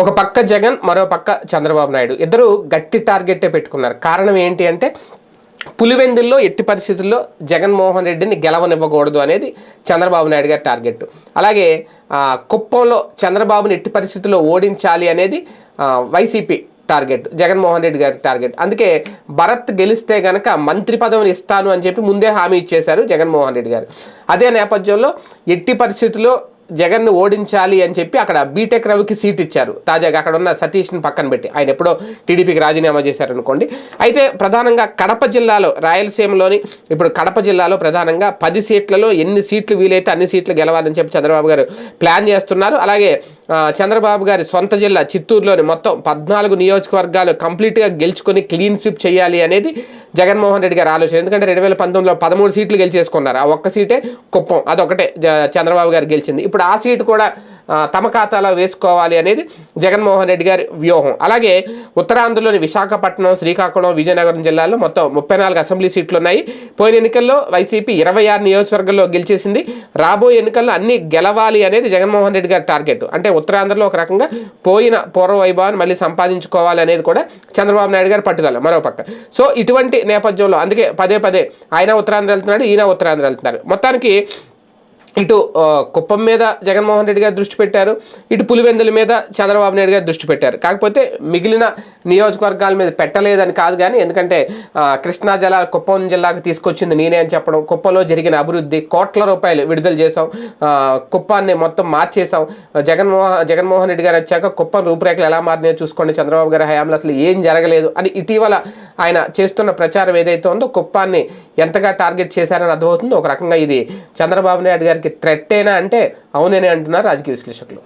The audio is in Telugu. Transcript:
ఒక పక్క జగన్ మరో పక్క చంద్రబాబు నాయుడు. ఇద్దరు గట్టి టార్గెట్టే పెట్టుకున్నారు. కారణం ఏంటి అంటే పులివెందుల్లో ఎట్టి పరిస్థితుల్లో జగన్మోహన్ రెడ్డిని గెలవనివ్వకూడదు అనేది చంద్రబాబు నాయుడు గారి టార్గెట్. అలాగే కుప్పంలో చంద్రబాబుని ఎట్టి పరిస్థితుల్లో ఓడించాలి అనేది వైసీపీ టార్గెట్ జగన్మోహన్ రెడ్డి గారి టార్గెట్. అందుకే భరత్ గెలిస్తే గనక మంత్రి పదవిని ఇస్తాను అని చెప్పి ముందే హామీ ఇచ్చేశారు జగన్మోహన్ రెడ్డి గారు. అదే నేపథ్యంలో ఎట్టి పరిస్థితుల్లో జగన్ను ఓడించాలి అని చెప్పి అక్కడ బీటెక్ రవికి సీట్ ఇచ్చారు. తాజాగా అక్కడ ఉన్న సతీష్ని పక్కన పెట్టి. ఆయన ఎప్పుడో టీడీపీకి రాజీనామా చేశారు అనుకోండి అయితే ప్రధానంగా కడప జిల్లాలో రాయలసీమలోని ఇప్పుడు కడప జిల్లాలో ప్రధానంగా పది సీట్లలో ఎన్ని సీట్లు వీలైతే అన్ని సీట్లు గెలవాలని చెప్పి చంద్రబాబు గారు ప్లాన్ చేస్తున్నారు. అలాగే చంద్రబాబు గారి సొంత జిల్లా చిత్తూరులోని మొత్తం పద్నాలుగు నియోజకవర్గాలు కంప్లీట్గా గెలుచుకొని క్లీన్ స్విప్ చేయాలి అనేది జగన్మోహన్ రెడ్డి గారి ఆలోచన. ఎందుకంటే రెండు వేల పంతొమ్మిదిలో పదమూడు సీట్లు గెలిచేసుకున్నారు. ఆ ఒక్క సీటే కుప్పం. అదొకటే జ- చంద్రబాబు గారు గెలిచింది. ఇప్పుడు ఆ సీటు కూడా తమ ఖాతాలో వేసుకోవాలి అనేది జగన్మోహన్ రెడ్డి గారి వ్యూహం. అలాగే ఉత్తరాంధ్రలోని విశాఖపట్నం శ్రీకాకుళం విజయనగరం జిల్లాలో మొత్తం ముప్పై నాలుగు అసెంబ్లీ సీట్లు ఉన్నాయి పోయిన ఎన్నికల్లో వైసీపీ ఇరవై ఆరు నియోజకవర్గాల్లో గెలిచేసింది. రాబోయే ఎన్నికల్లో అన్ని గెలవాలి అనేది జగన్మోహన్ రెడ్డి గారి టార్గెట్. అంటే ఉత్తరాంధ్రలో ఒక రకంగా పోయిన పూర్వ వైభవాన్ని మళ్ళీ సంపాదించుకోవాలి అనేది కూడా చంద్రబాబు నాయుడు గారి పట్టుదల. మరో పక్క. సో ఇటువంటి నేపథ్యంలో అందుకే పదే పదే ఆయన ఉత్తరాంధ్ర వెళ్తున్నాడు ఈయన ఉత్తరాంధ్ర వెళ్తున్నారు మొత్తానికి ఇటు కుప్పం మీద జగన్మోహన్ రెడ్డి గారు దృష్టి పెట్టారు ఇటు పులివెందుల మీద చంద్రబాబు నాయుడు గారు దృష్టి పెట్టారు. కాకపోతే మిగిలిన నియోజకవర్గాల మీద పెట్టలేదని కాదు కానీ ఎందుకంటే కృష్ణా జలా కుప్పం జిల్లాకు తీసుకొచ్చింది నేనే అని చెప్పడం కుప్పంలో జరిగిన అభివృద్ధి కోట్ల రూపాయలు విడుదల చేసాం కుప్పాన్ని మొత్తం మార్చేసాం జగన్మోహన్ జగన్మోహన్ రెడ్డి గారు వచ్చాక కుప్పం రూపురేఖలు ఎలా మారినాయో చూసుకోండి చంద్రబాబు గారి హయాంలో అసలు ఏం జరగలేదు అని ఇటీవల ఆయన చేస్తున్న ప్రచారం ఏదైతే ఉందో కుప్పాన్ని ఎంతగా టార్గెట్ చేశారని అర్థమవుతుందో. ఒక రకంగా ఇది చంద్రబాబు నాయుడు గారికి థ్రెట్టేనా అంటే అవుననే అంటున్నారు రాజకీయ విశ్లేషకులు.